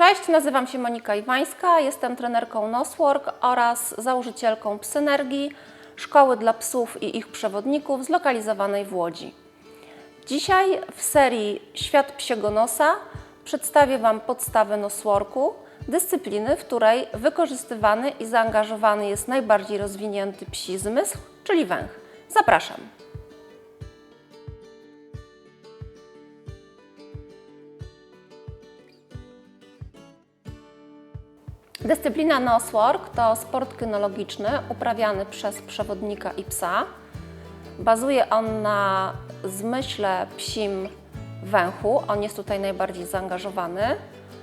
Cześć, nazywam się Monika Iwańska, jestem trenerką Noswork oraz założycielką Psynergii, szkoły dla psów i ich przewodników zlokalizowanej w Łodzi. Dzisiaj w serii Świat psiego nosa przedstawię Wam podstawy nosworku, dyscypliny, w której wykorzystywany i zaangażowany jest najbardziej rozwinięty psi zmysł, czyli węch. Zapraszam. Dyscyplina Noswork to sport kynologiczny uprawiany przez przewodnika i psa. Bazuje on na zmyśle psim węchu. On jest tutaj najbardziej zaangażowany.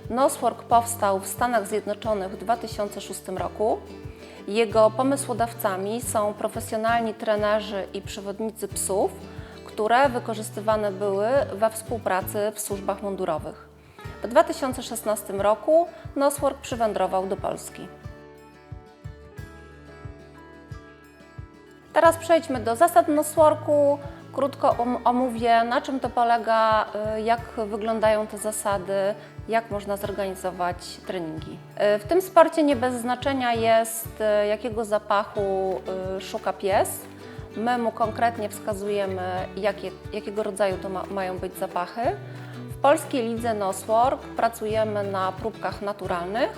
Noswork powstał w Stanach Zjednoczonych w 2006 roku. Jego pomysłodawcami są profesjonalni trenerzy i przewodnicy psów, które wykorzystywane były we współpracy w służbach mundurowych. W 2016 roku Noswork przywędrował do Polski. Teraz przejdźmy do zasad Nosworku. Krótko om- omówię, na czym to polega, y, jak wyglądają te zasady, jak można zorganizować treningi. Y, W tym sporcie nie bez znaczenia jest, y, jakiego zapachu szuka pies. My mu konkretnie wskazujemy, jakie, jakiego rodzaju to ma, mają być zapachy. W polskiej lidze Noswork pracujemy na próbkach naturalnych.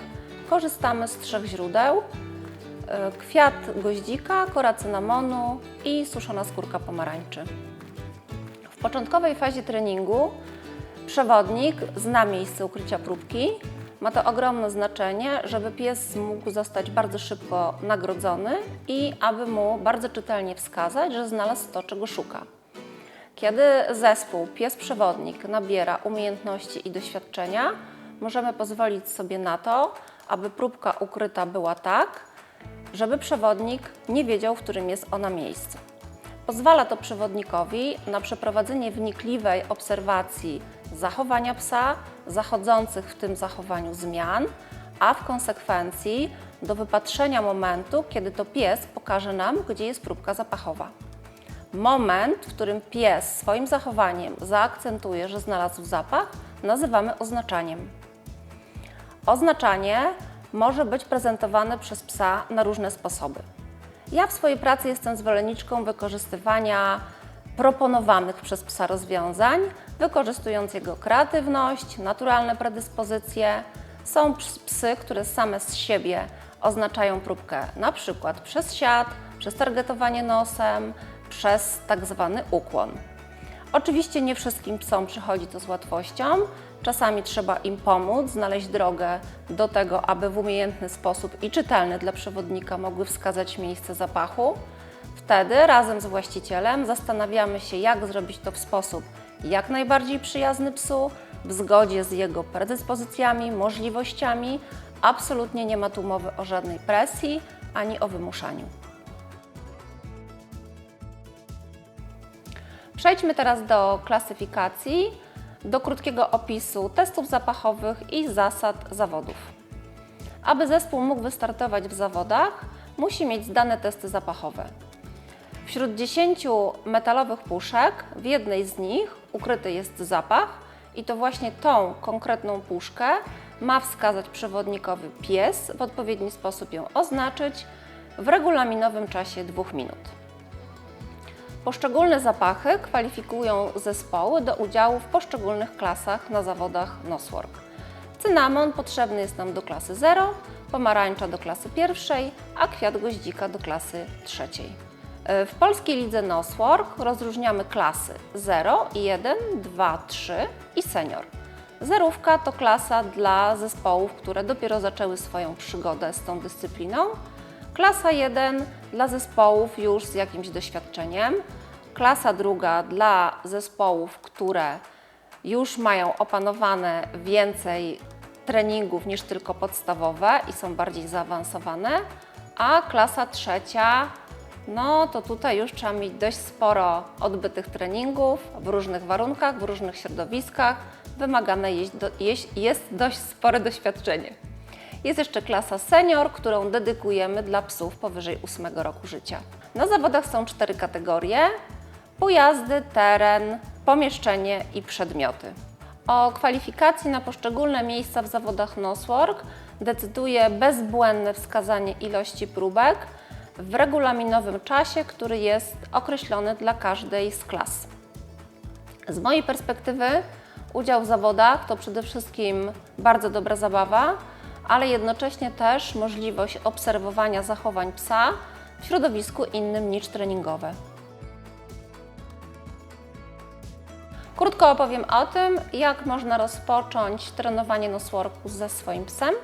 Korzystamy z trzech źródeł. E, Kwiat goździka, kora cynamonu i suszona skórka pomarańczy. W początkowej fazie treningu przewodnik zna miejsce ukrycia próbki. Ma to ogromne znaczenie, żeby pies mógł zostać bardzo szybko nagrodzony i aby mu bardzo czytelnie wskazać, że znalazł to, czego szuka. Kiedy zespół pies-przewodnik nabiera umiejętności i doświadczenia, możemy pozwolić sobie na to, aby próbka ukryta była tak, żeby przewodnik nie wiedział, w którym jest ona miejscu. Pozwala to przewodnikowi na przeprowadzenie wnikliwej obserwacji zachowania psa, zachodzących w tym zachowaniu zmian, a w konsekwencji do wypatrzenia momentu, kiedy to pies pokaże nam, gdzie jest próbka zapachowa. Moment, w którym pies swoim zachowaniem zaakcentuje, że znalazł zapach, nazywamy oznaczaniem. Oznaczanie może być prezentowane przez psa na różne sposoby. Ja w swojej pracy jestem zwolenniczką wykorzystywania proponowanych przez psa rozwiązań, wykorzystując jego kreatywność, naturalne predyspozycje. Są ps- psy, które same z siebie oznaczają próbkę na przykład przez siat, przez targetowanie nosem, przez tak zwany ukłon. Oczywiście nie wszystkim psom przychodzi to z łatwością. Czasami trzeba im pomóc, znaleźć drogę do tego, aby w umiejętny sposób i czytelny dla przewodnika mogły wskazać miejsce zapachu. Wtedy razem z właścicielem zastanawiamy się, jak zrobić to w sposób jak najbardziej przyjazny psu, w zgodzie z jego predyspozycjami, możliwościami. Absolutnie nie ma tu mowy o żadnej presji ani o wymuszaniu. Przejdźmy teraz do klasyfikacji, do krótkiego opisu testów zapachowych i zasad zawodów. Aby zespół mógł wystartować w zawodach, musi mieć zdane testy zapachowe. Wśród 10 metalowych puszek w jednej z nich ukryty jest zapach i to właśnie tą konkretną puszkę ma wskazać przewodnikowi pies, w odpowiedni sposób ją oznaczyć w regulaminowym czasie 2 minut. Poszczególne zapachy kwalifikują zespoły do udziału w poszczególnych klasach na zawodach Noswork. Cynamon potrzebny jest nam do klasy 0, pomarańcza do klasy pierwszej, a kwiat goździka do klasy trzeciej. E, W polskiej lidze Noswork rozróżniamy klasy 0, 1, 2, 3 i senior. Zerówka to klasa dla zespołów, które dopiero zaczęły swoją przygodę z tą dyscypliną. Klasa 1 dla zespołów już z jakimś doświadczeniem. Klasa druga dla zespołów, które już mają opanowane więcej treningów niż tylko podstawowe i są bardziej zaawansowane. A klasa trzecia, no to tutaj już trzeba mieć dość sporo odbytych treningów w różnych warunkach, w różnych środowiskach. Wymagane jest, jest dość spore doświadczenie. Jest jeszcze klasa senior, którą dedykujemy dla psów powyżej 8 roku życia. Na zawodach są cztery kategorie: pojazdy, teren, pomieszczenie i przedmioty. O kwalifikacji na poszczególne miejsca w zawodach Noswork decyduje bezbłędne wskazanie ilości próbek w regulaminowym czasie, który jest określony dla każdej z klas. Z mojej perspektywy udział w zawodach to przede wszystkim bardzo dobra zabawa, ale jednocześnie też możliwość obserwowania zachowań psa w środowisku innym niż treningowe. Krótko opowiem o tym, jak można rozpocząć trenowanie nosworku ze swoim psem.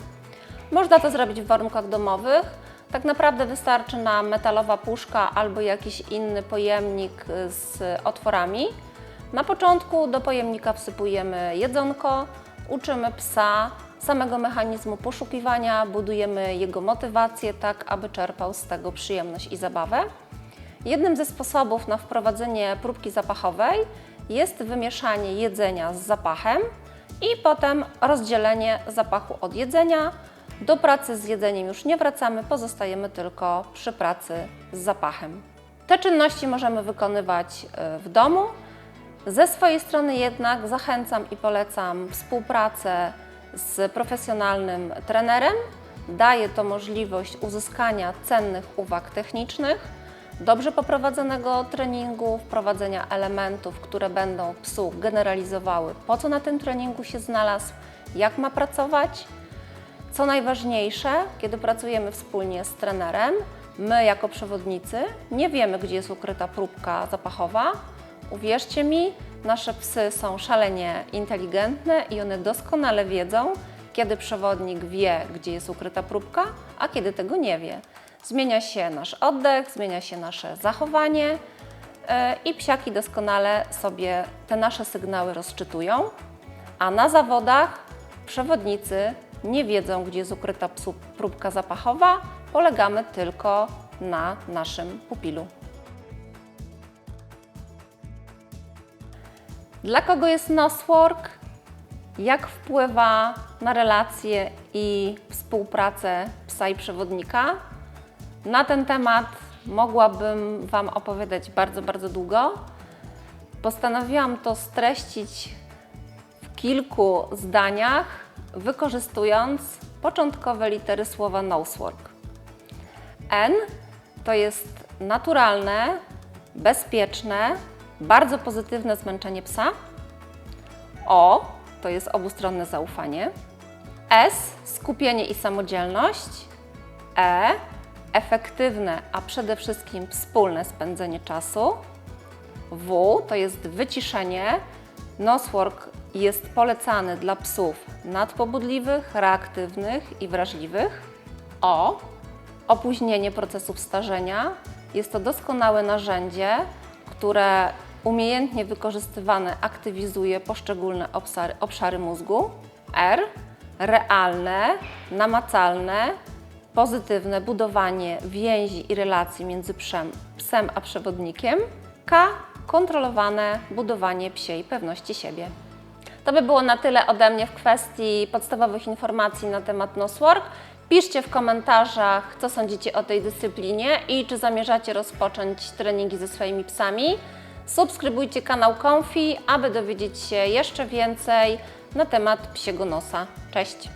Można to zrobić w warunkach domowych. Tak naprawdę wystarczy nam metalowa puszka albo jakiś inny pojemnik z otworami. Na początku do pojemnika wsypujemy jedzonko, uczymy psa samego mechanizmu poszukiwania, budujemy jego motywację tak, aby czerpał z tego przyjemność i zabawę. Jednym ze sposobów na wprowadzenie próbki zapachowej jest wymieszanie jedzenia z zapachem i potem rozdzielenie zapachu od jedzenia. Do pracy z jedzeniem już nie wracamy, pozostajemy tylko przy pracy z zapachem. Te czynności możemy wykonywać y, w domu. Ze swojej strony jednak zachęcam i polecam współpracę z profesjonalnym trenerem. Daje to możliwość uzyskania cennych uwag technicznych, dobrze poprowadzonego treningu, wprowadzenia elementów, które będą psu generalizowały, po co na tym treningu się znalazł, jak ma pracować. Co najważniejsze, kiedy pracujemy wspólnie z trenerem, my jako przewodnicy nie wiemy, gdzie jest ukryta próbka zapachowa. Uwierzcie mi, nasze psy są szalenie inteligentne i one doskonale wiedzą, kiedy przewodnik wie, gdzie jest ukryta próbka, a kiedy tego nie wie. Zmienia się nasz oddech, zmienia się nasze zachowanie yy, i psiaki doskonale sobie te nasze sygnały rozczytują, a na zawodach przewodnicy nie wiedzą, gdzie jest ukryta psu próbka zapachowa, polegamy tylko na naszym pupilu. Dla kogo jest noswork? Jak wpływa na relacje i współpracę psa i przewodnika? Na ten temat mogłabym Wam opowiadać bardzo, bardzo długo. Postanowiłam to streścić w kilku zdaniach, wykorzystując początkowe litery słowa nosework. N to jest naturalne, bezpieczne, bardzo pozytywne zmęczenie psa. O to jest obustronne zaufanie. S skupienie i samodzielność. E efektywne, a przede wszystkim wspólne spędzenie czasu. W to jest wyciszenie. Noswork jest polecany dla psów nadpobudliwych, reaktywnych i wrażliwych. O opóźnienie procesów starzenia. Jest to doskonałe narzędzie, które umiejętnie wykorzystywane aktywizuje poszczególne obszary, obszary mózgu. R realne, namacalne, pozytywne budowanie więzi i relacji między psem, psem a przewodnikiem. K kontrolowane budowanie psiej pewności siebie. To by było na tyle ode mnie w kwestii podstawowych informacji na temat Noswork. Piszcie w komentarzach, co sądzicie o tej dyscyplinie i czy zamierzacie rozpocząć treningi ze swoimi psami. Subskrybujcie kanał Confi, aby dowiedzieć się jeszcze więcej na temat psiego nosa. Cześć!